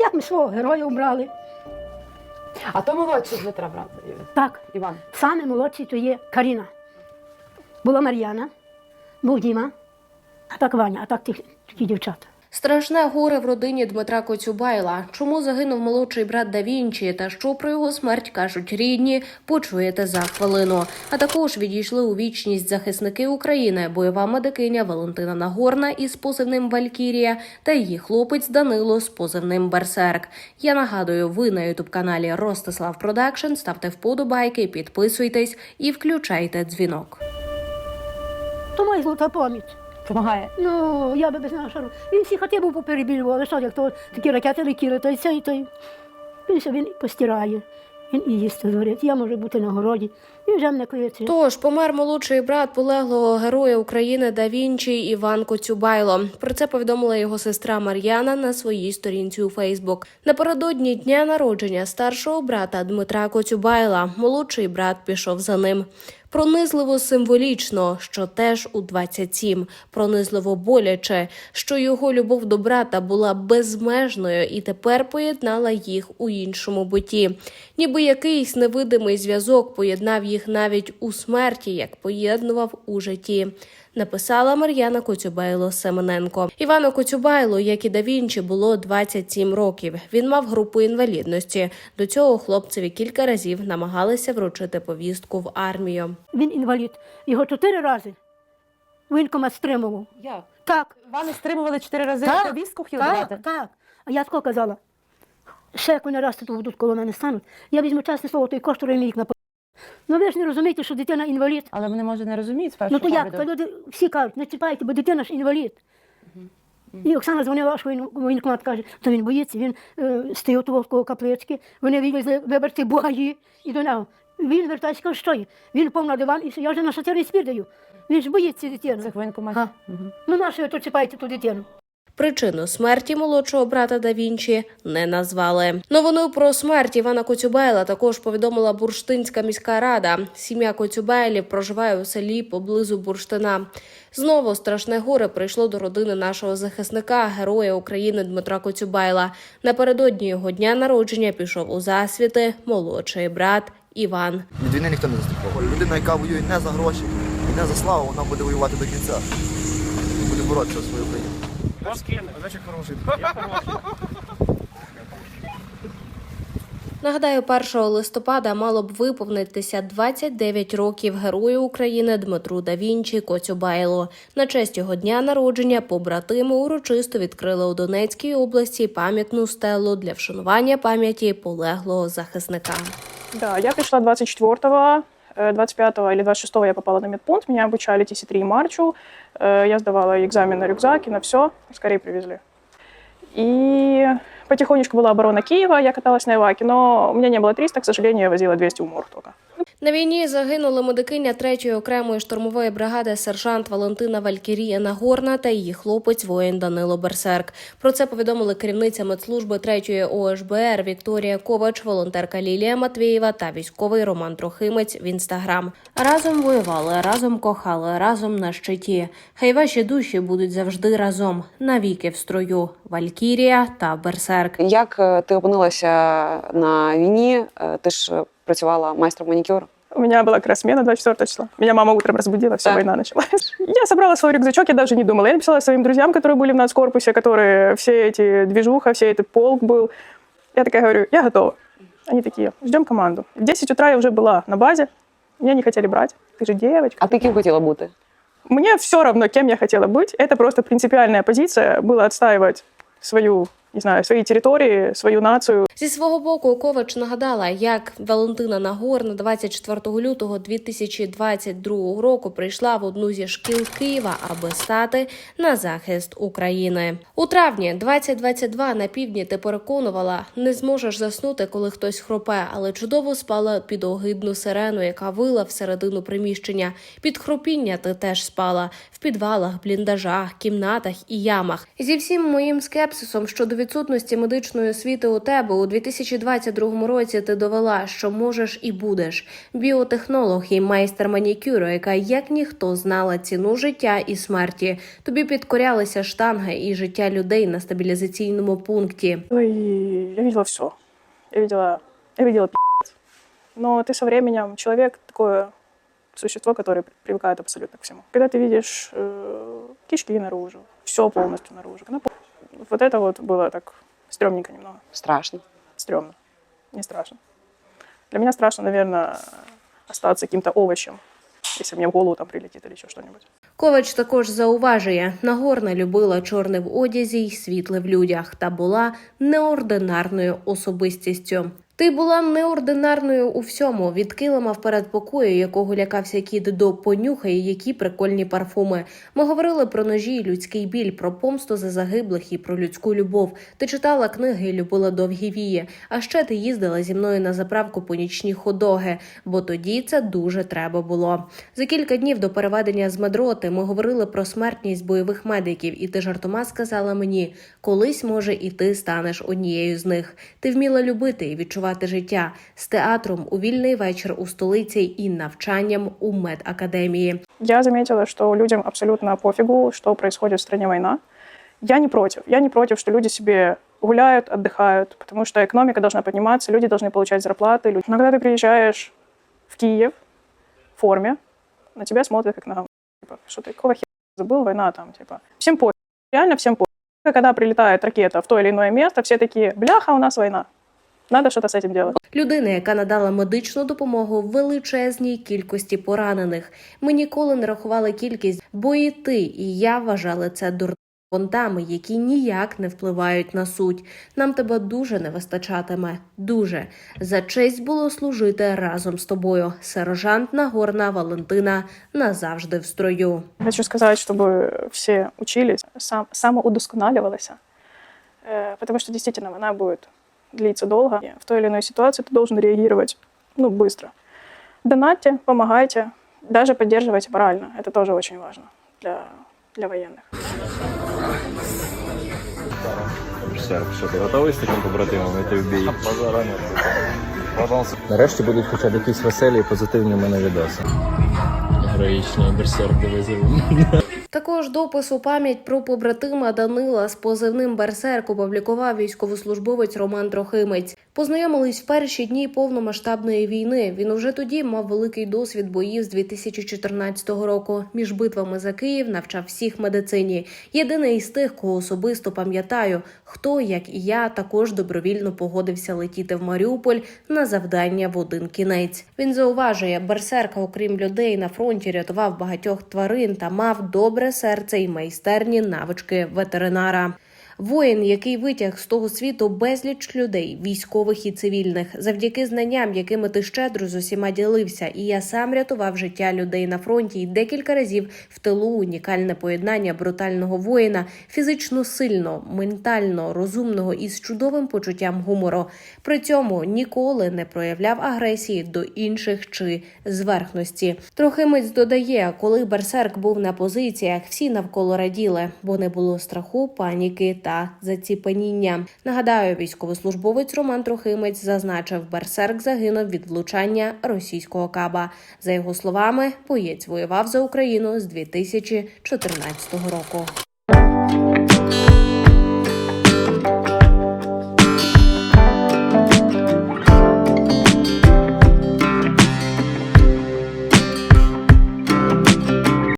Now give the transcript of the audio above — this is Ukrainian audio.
Як ми свого героя обрали. А то молодший Дмитра брат. Так, Іван. саме молодший то є Каріна. Була Мар'яна, був Діма, а так Ваня, а так ті- ті дівчата. Страшне горе в родині Дмитра Коцюбайла. Чому загинув молодший брат Да Вінчі та що про його смерть кажуть рідні, почуєте за хвилину. А також відійшли у вічність захисники України, бойова медикиня Валентина Нагорна із позивним Валькірія та її хлопець Данило з позивним Берсерк. Я нагадую, ви на ютуб каналі Ростислав Продакшн. Ставте вподобайки, підписуйтесь і включайте дзвінок. То моя золота пам'ять. Помагає. Ну, я би без нього що. Він всі хати був поперебілював, що як то такі ракети летіли, то й це, і то й. Він все він постирає, він і їсти зварить. Я можу бути на городі, і вже мене кличе. Тож помер молодший брат полеглого героя України Да Вінчі Іван Коцюбайло. Про це повідомила його сестра Мар'яна на своїй сторінці у Фейсбук. Напередодні дня народження старшого брата Дмитра Коцюбайла молодший брат пішов за ним. Пронизливо символічно, що теж у 27. Пронизливо боляче, що його любов до брата була безмежною і тепер поєднала їх у іншому буті. Ніби якийсь невидимий зв'язок поєднав їх навіть у смерті, як поєднував у житті. Написала Мар'яна Коцюбайло Семененко. Івану Коцюбайло, як і да Вінчі, було 27 років. Він мав групу інвалідності. До цього хлопцеві кілька разів намагалися вручити повістку в армію. Він інвалід. Його чотири рази воєнкомат стримував. Як? Так, Вони стримували чотири рази Так, повістку хотіли так, брати? так. А я тако казала, ще як вони раз тут будуть коло мене стануть, я візьму чесне слово, той коштує мій на Ну ви ж не розумієте, що дитина інвалід. Але вони, може, не розуміють з Ну то як? То погляду. люди всі кажуть, не чіпайте, бо дитина ж інвалід. І Оксана дзвонила, що він воєнкомат каже, то він боїться, він е, стоїть у коло каплички, вони вивезли виберці бугаї і до нього. Він вертається, каже, що є? Він впав на диван і я вже на шатирний спір даю. Він ж боїться дитину. Цих воєнкоматів. Ага. Ну на що ви то чіпаєте ту дитину? Причину смерті молодшого брата да Вінчі не назвали. Новину про смерть Івана Коцюбайла також повідомила Бурштинська міська рада. Сім'я Коцюбайлів проживає у селі поблизу Бурштина. Знову страшне горе прийшло до родини нашого захисника, героя України Дмитра Коцюбайла. Напередодні його дня народження пішов у засвіти молодший брат Іван. Від війни ніхто не застраховує. Людина, яка воює не за гроші не за славу, вона буде воювати до кінця. Буде боротися за свою країну. Значить хороший. Я хороший. Нагадаю, 1 листопада мало б виповнитися 29 років герою України Дмитру да Вінчі Коцюбайло. На честь його дня народження побратими урочисто відкрили у Донецькій області пам'ятну стелу для вшанування пам'яті полеглого захисника. Да, я пришла 24-го, э, 25-го или 26-го я попала на медпункт, меня обучали TC3 марчу, Э, я сдавала экзамен на рюкзак и на все, скорее привезли. И потихонечку была оборона Киева, я каталась на Иваке, но у меня не было 300, к сожалению, я возила 200 умор только. На війні загинули медикиня 3-ї окремої штурмової бригади сержант Валентина Валькірія Нагорна та її хлопець воїн Данило Берсерк. Про це повідомили керівниця медслужби 3-ї ОШБР Вікторія Ковач, волонтерка Лілія Матвієва та військовий Роман Трохимець в інстаграм. Разом воювали, разом кохали, разом на щиті. Хай ваші душі будуть завжди разом, навіки в строю. Валькірія та Берсерк. Як е, ти опинилася на війні? Е, Ти ж е, працювала майстром манікюру. У меня была как раз смена 24 числа. Меня мама утром разбудила, все, Так. война началась. Я собрала свой рюкзачок, я даже не думала. Я написала своим друзьям, которые были в нацкорпусе, которые все эти движуха, все этот полк был. Я такая говорю, я готова. Они такие, ждем команду. В 10 утра я уже была на базе. Меня не хотели брать. Ты же девочка. А ти ким хотіла бути? Мне все равно, кем я хотела быть. Это просто принципиальная позиция была отстаивать свою, не знаю, свои территории, свою нацию. Зі свого боку Ковач нагадала, як Валентина Нагорна 24 лютого 2022 року прийшла в одну зі шкіл Києва, аби стати на захист України. У травні 2022 на півдні ти переконувала, не зможеш заснути, коли хтось хропе, але чудово спала під огидну сирену, яка вила всередину приміщення. Під хропіння ти теж спала в підвалах, бліндажах, кімнатах і ямах. Зі всім моїм скепсисом щодо відсутності медичної освіти у тебе у 2022 році ти довела, що можеш і будеш. Біотехнолог і майстер манікюру, яка як ніхто знала ціну життя і смерті. Тобі підкорялися штанги і життя людей на стабілізаційному пункті. И я видела все. Я видела, я видела пи***ц. Но ты со временем человек такое существо, которое привыкает абсолютно к всему. Когда ты видишь э, кишки наружу, все полностью наружу. когда по- Вот это вот было так стрёмненько немного. Страшно. Стрёмно. Не страшно. Для меня страшно, наверное, остаться каким-то овощем, если мне в голову там прилетит или еще что-нибудь. Ковач також зауважує, Нагорна любила чорне в одязі й світле в людях та була неординарною особистістю. Ти була неординарною у всьому, від килима в передпокою, якого лякався кіт до понюхає, які прикольні парфуми. Ми говорили про ножі і людський біль, про помсту за загиблих і про людську любов. Ти читала книги і любила довгі вії. А ще ти їздила зі мною на заправку по нічні ходоги, бо тоді це дуже треба було. За кілька днів до переведення з медроти ми говорили про смертність бойових медиків, і ти жартома сказала мені, колись може і ти станеш однією з них. Ти вміла любити і відчувати життя з театром у вільний вечір у столиці і навчанням у медакадемії. Я заметила, что людям абсолютно пофигу, что происходит в стране война. Я не против. Я не против, что люди себе гуляют, отдыхают, потому что экономика должна подниматься, люди должны получать зарплаты. Люди- Но когда ты приезжаешь в Киев в форме, на тебя смотрят как на говно. Типа, что ты какого хера забыл, война там, типа. Всем по реально всем по Когда прилетает ракета в то или иное место, все такие, бляха, у нас война. Надо что-то с этим делать. Людина, яка надала медичну допомогу величезній кількості поранених. Ми ніколи не рахували кількість, бо і ти, і я вважали це дурними понтами, які ніяк не впливають на суть. Нам тебе дуже не вистачатиме. Дуже за честь було служити разом з тобою. Сержант Нагорна Валентина назавжди в строю. Хочу сказать, чтобы все учились, сам, самоудосконаливались, э, потому что действительно война будет длиться долго. И в той или иной ситуации ты должен реагировать ну, быстро. Донатьте, помогайте, даже поддерживайте морально. Это тоже очень важно для, для военных. Берсерк, що ти готовий з таким побратимом? Я тебе вбію. Нарешті будуть хоча б якісь веселі і позитивні в мене відоси. Героїчний берсерк визову. Також допис у пам'ять про побратима Данила з позивним Берсерк опублікував військовослужбовець Роман Трохимець. Познайомились в перші дні повномасштабної війни. Він уже тоді мав великий досвід боїв з 2014 року. Між битвами за Київ навчав всіх медицині. Єдиний із тих, кого особисто пам'ятаю, хто, як і я, також добровільно погодився летіти в Маріуполь на завдання в один кінець. Він зауважує, берсерка, окрім людей на фронті, рятував багатьох тварин та мав добре серце і майстерні навички ветеринара. Воїн, який витяг з того світу безліч людей, військових і цивільних, завдяки знанням, якими ти щедро з усіма ділився, і я сам рятував життя людей на фронті і декілька разів в тилу унікальне поєднання брутального воїна, фізично сильно, ментально розумного і з чудовим почуттям гумору. При цьому ніколи не проявляв агресії до інших чи зверхності. Трохимець додає, коли берсерк був на позиціях, всі навколо раділи, бо не було страху, паніки та заціпеніння. Нагадаю, військовослужбовець Роман Трохимець зазначив, берсерк загинув від влучання російського каба. За його словами, боєць воював за Україну з 2014 року.